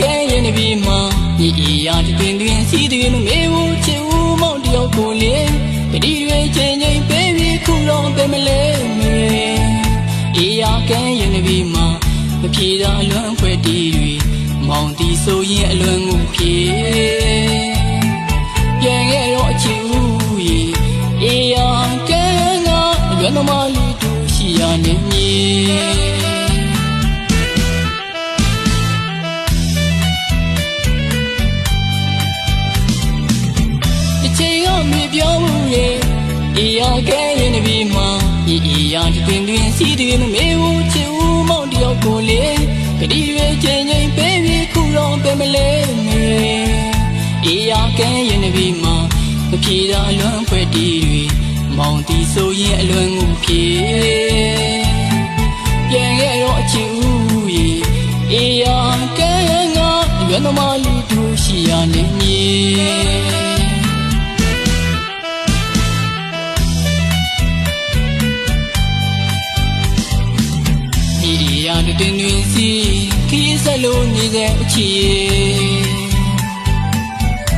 ကဲရင်တပီမှာညီအီယာတတွင်တွင်စီးတွင်မမေဘူးချစ်ဦးမောင်တယောက်ကိုလေတတိတွေချင်းချင်းပေးပြီးခုတော့ပဲမလဲမေအီယာကဲရင်တပီမှာမပြေတာအလွန်ဖွဲ့တီးတွေမောင်တီဆိုရင်အလွန်ငုပြေ အေးရကဲရင်တပီမှာအေးအေးရတွင်တွင်စီးတွင်မမေဘူးချစ်ဦးမောင်တယောက်ကိုလေဂတိတွေချင်းချင်းပေးပြီးခုတော့ပဲမလဲမေအေးရကဲရင်တပီမှာမပြေတာအလွန်ဖွဲ့တီးတွေမောင်တီဆိုရင်အလွန်ငုပြေပြန်ခဲ့တော့အချစ်ဦးရေအေးရကဲငါရွယ်သမားလေးတို့ရှိရနေမြေမိ တွင်တွင်စီခီးဆက်လို့နေတဲ့အချီ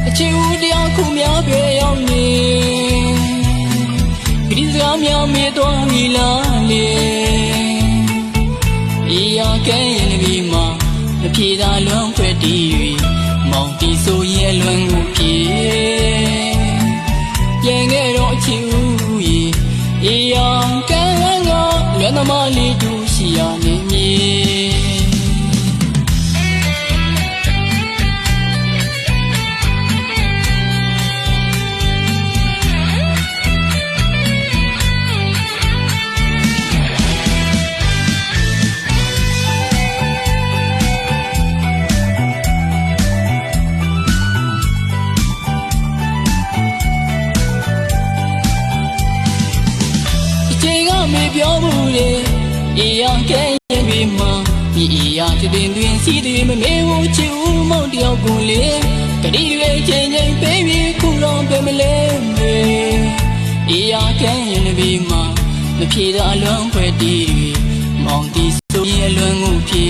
အချီဦးတရားခုများပဲရောက်နေဂရီစကားများမေးသွားပြီလားလေဒီယာကဲရင်ဒီမှာမပြေတာလွန်ဖွဲ့တီး၍မောင်တီဆိုရဲ့လွန်ကိုပြေပြန်ခဲ့တော့အချီဦးရေဒီယာကဲငါလွန်သမားလေးတို့ရှိရနေ မေပြောမှုလေအေးရကဲရင်ပြီးမှဒီအေးရတွင်တွင်စီးတွင်မမေဘူးချစ်ဦးမောင်တယောက်ကိုလေဂတိတွေချင်းချင်းပေးပြီးခုတော့ပဲမလဲမေအေးရကဲရင်ပြီးမှမပြေတာအလွန်ဖွဲ့တီးမောင်တီဆိုရင်အလွန်ကိုပြေ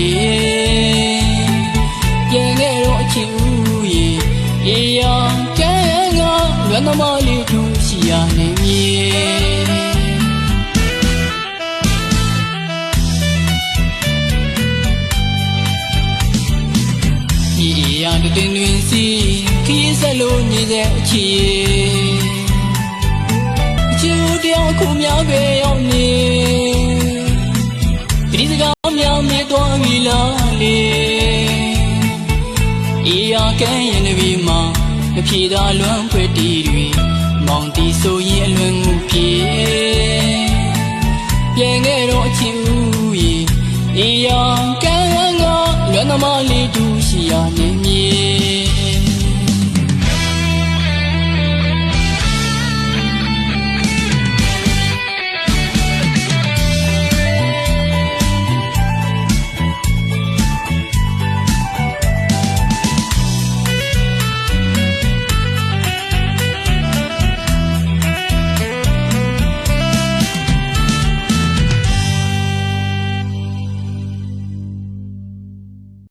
ပြန်ခဲ့တော့အချစ်ဦးရေအေးရကဲငါလွမ်းသမားလေး တွင်တွင်စီခီးဆက်လို့ညီတဲ့အချီအချီဦးတယောက်ခုများပဲရောက်နေဒီစကားများမေးသွားပြီလားလေအရာကဲရင်တပီမှာမဖြေတာလွမ်းဖွဲ့တီတွေမောင်တီဆိုရင်အလွန်ငုပြေပြန်ခဲ့တော့အချီဦးရေအရာကဲငါလွမ်းသမားလေးတူရှိရနေ